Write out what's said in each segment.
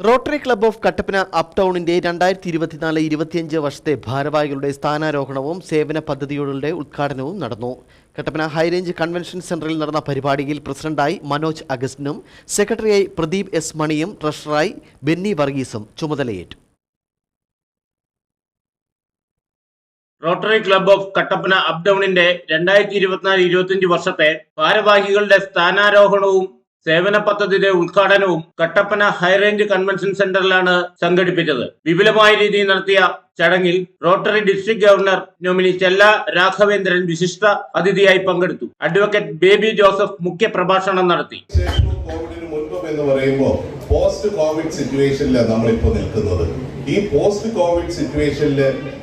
Rotary club of Kattappana up ടൗണിന്റെ രണ്ടായിരത്തി ഇരുപത്തിനാല് ഇരുപത്തിയഞ്ച് വർഷത്തെ ഭാരവാഹികളുടെ സ്ഥാനാരോഹണവും സേവന പദ്ധതികളുടെ ഉദ്ഘാടനവും നടന്നു. കട്ടപ്പന ഹൈറേഞ്ച് കൺവെൻഷൻ സെന്ററിൽ നടന്ന പരിപാടിയിൽ പ്രസിഡന്റായി മനോജ് അഗസ്റ്റിനും സെക്രട്ടറിയായി പ്രദീപ് എസ് മണിയും ട്രഷററായി ബെന്നി വർഗീസും ചുമതലയേറ്റു. Rotary club of Kattappana up ഡൗണിന്റെ രണ്ടായിരത്തി ഇരുപത്തിനാല് ഇരുപത്തിയഞ്ച് വർഷത്തെ ഭാരവാഹികളുടെ സ്ഥാനാരോഹണവും സേവന പദ്ധതിയുടെ ഉദ്ഘാടനവും കട്ടപ്പന ഹൈറേഞ്ച് കൺവെൻഷൻ സെന്ററിലാണ് സംഘടിപ്പിച്ചത്. വിപുലമായ രീതിയിൽ നടത്തിയ ചടങ്ങിൽ റോട്ടറി ഡിസ്ട്രിക്ട് ഗവർണർ നോമിനി ചെല്ല രാഘവേന്ദ്രൻ വിശിഷ്ട അതിഥിയായി പങ്കെടുത്തു. അഡ്വക്കേറ്റ് ബേബി ജോസഫ് മുഖ്യ പ്രഭാഷണം നടത്തി എന്ന് പറയുമ്പോൾ പോസ്റ്റ് കോവിഡ് സിറ്റുവേഷനിലാണ് നമ്മളിപ്പോൾ നിൽക്കുന്നത്. ഈ പോസ്റ്റ് കോവിഡ് സിറ്റുവേഷനിൽ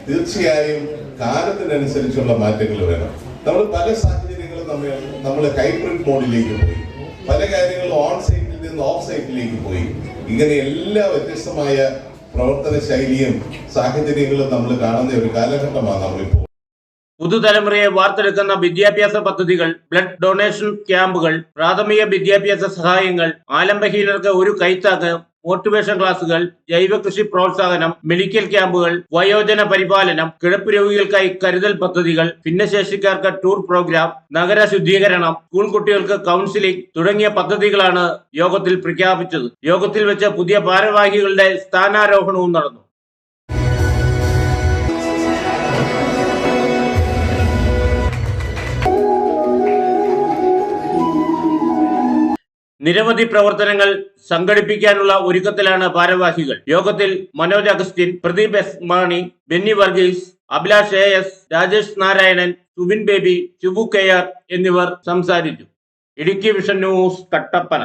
തീർച്ചയായും കാലത്തിനനുസരിച്ചുള്ള മാറ്റങ്ങൾ വേണം. നമ്മൾ പല സാഹചര്യങ്ങളും നമ്മൾ നമ്മൾ ഹൈബ്രിഡ് മോഡിലേക്ക് പോയി. പല കാര്യങ്ങളും ഓൺ സൈറ്റിൽ നിന്ന് ഓഫ് സൈറ്റിലേക്ക് പോയി. ഇങ്ങനെ എല്ലാ വ്യത്യസ്തമായ പ്രവർത്തന ശൈലിയും സാഹചര്യങ്ങളും നമ്മൾ കാണുന്ന ഒരു കാലഘട്ടമാണ് നമ്മളിപ്പോൾ പുതുതലമുറയെ വാർത്തെടുക്കുന്ന വിദ്യാഭ്യാസ പദ്ധതികൾ ബ്ലഡ് ഡൊണേഷൻ ക്യാമ്പുകൾ പ്രാഥമിക വിദ്യാഭ്യാസ സഹായങ്ങൾ ആലംബഹീനർക്ക് ഒരു കൈത്താക്ക് മോട്ടിവേഷൻ ക്ലാസുകൾ ജൈവ കൃഷി പ്രോത്സാഹനം മെഡിക്കൽ ക്യാമ്പുകൾ വയോജന പരിപാലനം കിഴപ്പ് രോഗികൾക്കായി കരുതൽ പദ്ധതികൾ ഭിന്നശേഷിക്കാർക്ക് ടൂർ പ്രോഗ്രാം നഗര ശുദ്ധീകരണം സ്കൂൾ കുട്ടികൾക്ക് കൗൺസിലിംഗ് തുടങ്ങിയ പദ്ധതികളാണ് യോഗത്തിൽ പ്രഖ്യാപിച്ചത്. യോഗത്തിൽ വെച്ച് പുതിയ ഭാരവാഹികളുടെ സ്ഥാനാരോഹണവും നടന്നു. നിരവധി പ്രവർത്തനങ്ങൾ സംഘടിപ്പിക്കാനുള്ള ഒരുക്കത്തിലാണ് ഭാരവാഹികൾ. യോഗത്തിൽ Manoj Augustine Pradeep S Mani Benny Varghese Abhilash A S Rajesh Narayanan Subin Baby Chubu K R എന്നിവർ സംസാരിച്ചു. Idukki vision news Kattappana.